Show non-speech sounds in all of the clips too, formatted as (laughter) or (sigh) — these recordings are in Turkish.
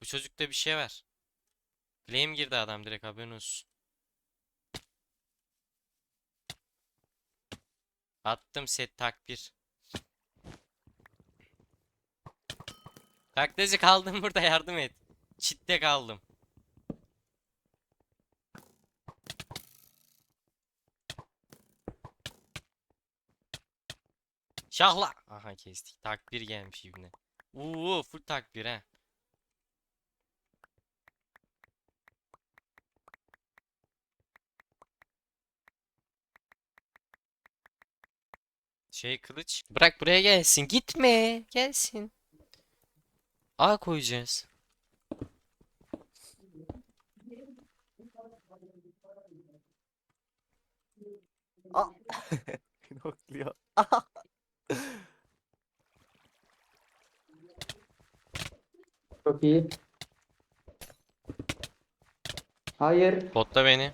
Bu çocukta bir şey var. Claim girdi adam direkt haberin olsun. Attım set tak bir. Kaldım (laughs) burada yardım et. Çitte kaldım. Şahla. Aha kestik. Takbir gelmiş ibne. Uuu full takbir he. Şey kılıç. Bırak buraya gelsin. Gitme. Gelsin. A koyacağız. Aa. (laughs) Nokluyor. Çok iyi. Hayır. Botta beni.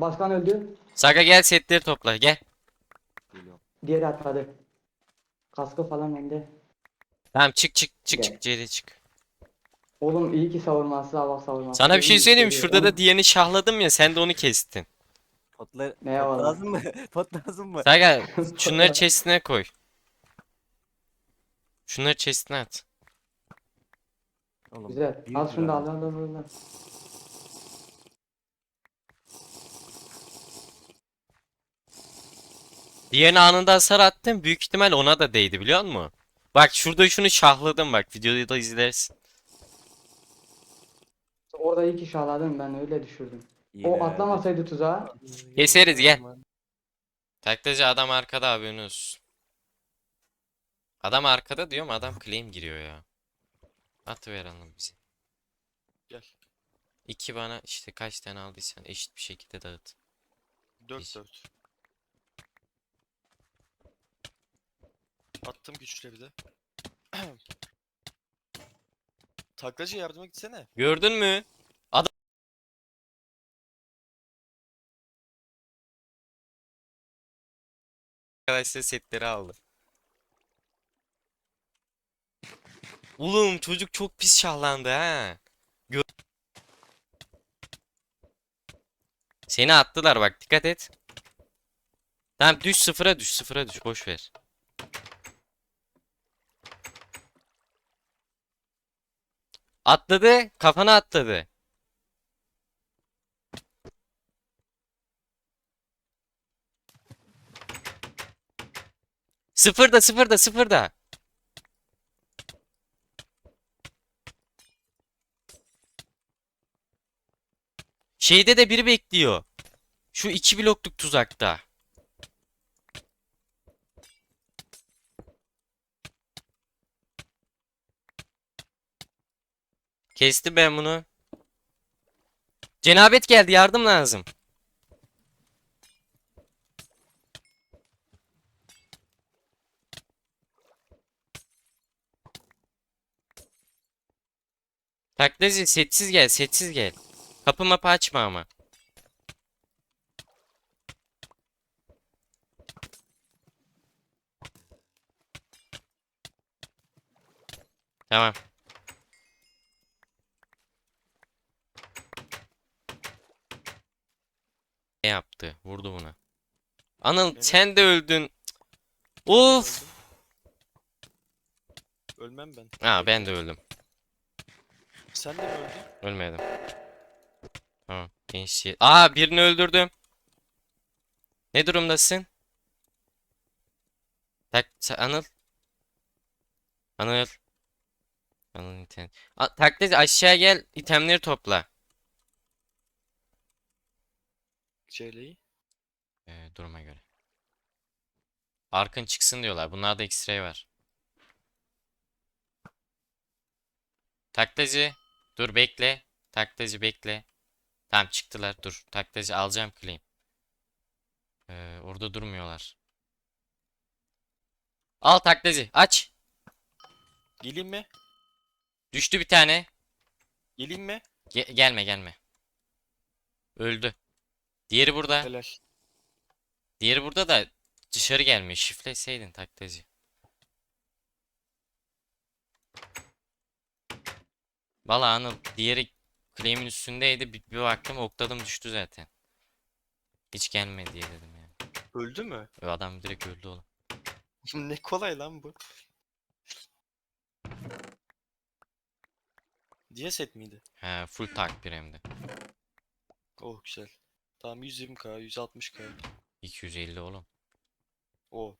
Başkan öldü. Saga gel setleri topla. Gel. Geliyorum. Diğeri atladı. Kaskı falan bende. Tamam çık çık çık Gel. çık C'de çık. Oğlum iyi ki savunması hava savunması. Sana bir şey İyi söyleyeyim mi? geliyor. Şurada da diğerini şahladım ya sen de onu kestin. Potla Ne pot var? lazım mı? (laughs) Pot lazım mı? Saga (laughs) şunları chest'ine koy. Şunları chest'ine at. Oğlum, Güzel. Al şunu da al al al al. Diğerine anında hasar attım. Büyük ihtimal ona da değdi biliyor musun? Bak şurada şunu şahladım bak. Videoyu da izlersin. Orada iyi ki şahladın ben öyle düşürdüm. İyi O atlamasaydı tuzağa. Keseriz, gel. Taklacı adam arkada olsun. Adam arkada diyorum adam claim giriyor ya. Atıver anam bizi. Gel. İki bana işte kaç tane aldıysan eşit bir şekilde dağıt. 4 Biz- 4. Attım güçle bir de. (clears throat) Taklacı yardıma gitsene. Gördün mü? Adam Arkadaşlar setleri aldı. Oğlum çocuk çok pis şahlandı ha. Gö- Seni attılar bak dikkat et. Tamam düş sıfıra düş sıfıra düş boş ver. Atladı kafana atladı. Sıfırda sıfırda sıfırda. Şeyde de biri bekliyor. Şu iki blokluk tuzakta. Kestim ben bunu. Cenabet geldi yardım lazım. Taklacı setsiz gel setsiz gel. Kapı mapı açma ama. Tamam. Ne yaptı? Vurdu buna. Anıl Beni- sen de öldün. Of. Ölmem ben. Ha ben de öldüm. Sen de mi öldün? Ölmedim. Tamam. Gençliği. Aa birini öldürdüm. Ne durumdasın? Tak sa- Anıl. Anıl. Anıl internet. A- Taklacı aşağı gel itemleri topla. CL'yi. Ee, duruma göre. Arkın çıksın diyorlar. Bunlarda X-ray var. Taklacı. Dur bekle. Taklacı bekle. Tamam çıktılar. Dur. Taklacı alacağım claim. Ee, orada durmuyorlar. Al taklacı. Aç. Geleyim mi? Düştü bir tane. Geleyim mi? Ge- gelme gelme. Öldü. Diğeri burada. Helal. Diğeri burada da dışarı gelmiyor. Şifleseydin taklacı. Valla Anıl diğeri claim'in üstündeydi. Bir, bir baktım okladım düştü zaten. Hiç gelmedi diye dedim ya. Öldü mü? O adam direkt öldü oğlum. (laughs) ne kolay lan bu. Diye set miydi? He full tak bir hem de. Oh güzel. Tamam 120k, 160k. 250 oğlum. O